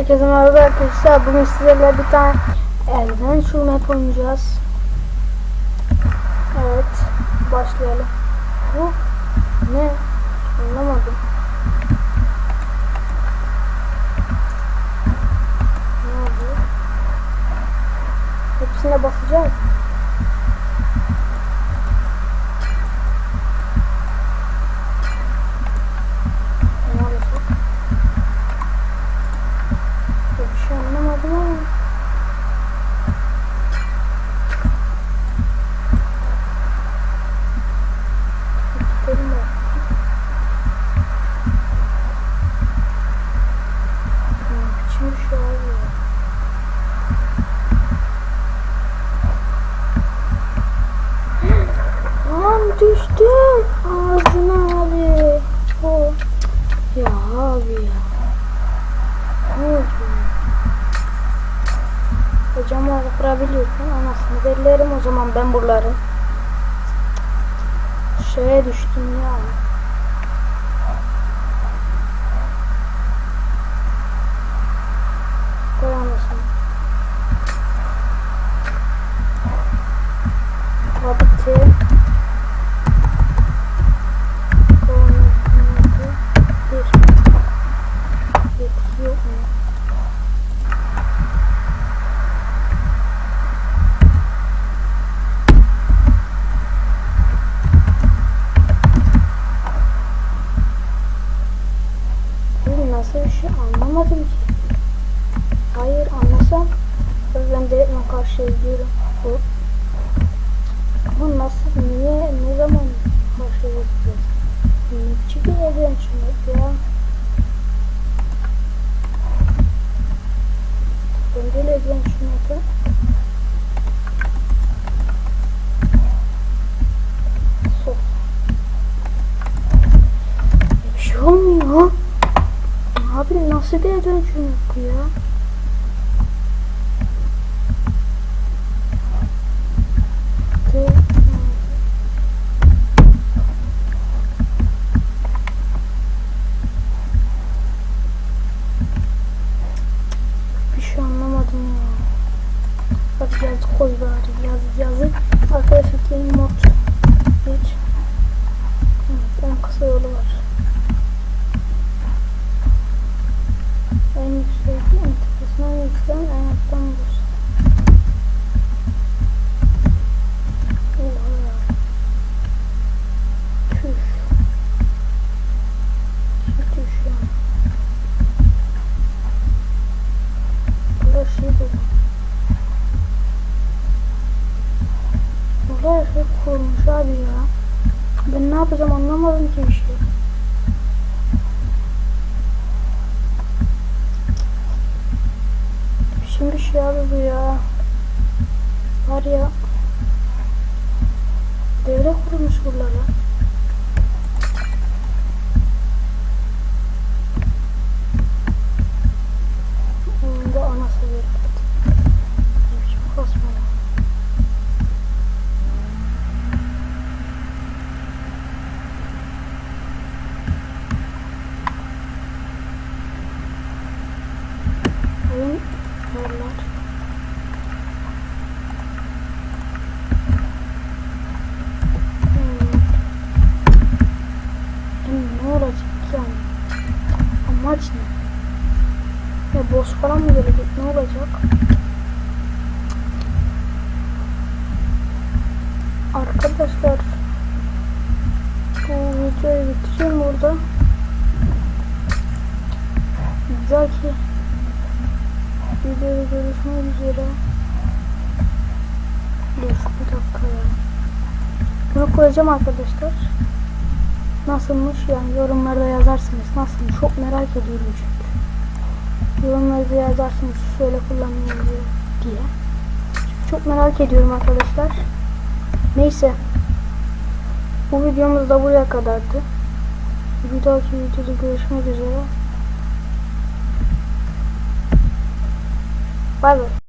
Herkese merhaba arkadaşlar. Bugün sizlerle bir tane Adventure Map oynayacağız. Evet. Başlayalım. Bu ne? Anlamadım. Ne oluyor? Hepsine basacağız. Ne olacak? Bir şey anlamadım ama. Gidelim de. Ne biçim bir şey abi ya. Lan düştüm. Ağzına abi. Oh. Ya abi ya. Ne oldu? Hocam kırabiliyorsun. Anasını bellerim o zaman ben buraları. Şeye düştüm ya. Koy anasını. Habiti. Konusu. Bir. Yetkiyor mu? Bu nasıl bir şey anlamadım ki. Hayır anlasam ben karşı izliyorum. Bu. Bu nasıl, niye, ne zaman izliyoruz? Ne evren şunu ya. Şunu da. Sok. Bir şey olmuyor. Abi nasıl evren şunu bu ya? Tek- Bir şey anlamadım ya. Hadi yazı koy bari. Yazı yazı. Arkadaşlar yeni mod. Hiç. Evet, en kısa yolu var. En yüksek, en tepesinden yükselen en alttan bulursun. Oha ya. Tüh. Tüh ya. Burada şey bu. Burada her şey kurulmuş abi ya. Ben ne yapacağım anlamadım ki bir şey. Şimdi şey abi bu ya. Var ya. Devre kurulmuş buralara. Oyun varlar. Hmm. Yani ne olacak yani? Amaç ne? Ya boss falan mı gelecek? Ne olacak? Arkadaşlar bu videoyu bitireyim burada. Belki videoda görüşmek üzere. Dur bir dakika ya. Bunu koyacağım arkadaşlar. Nasılmış yani yorumlarda yazarsınız. Nasılmış çok merak ediyorum çünkü. Yorumlarda yazarsınız şöyle kullanıyorum diye. çok merak ediyorum arkadaşlar. Neyse. Bu videomuz da buraya kadardı. Bir dahaki videoda görüşmek üzere. cu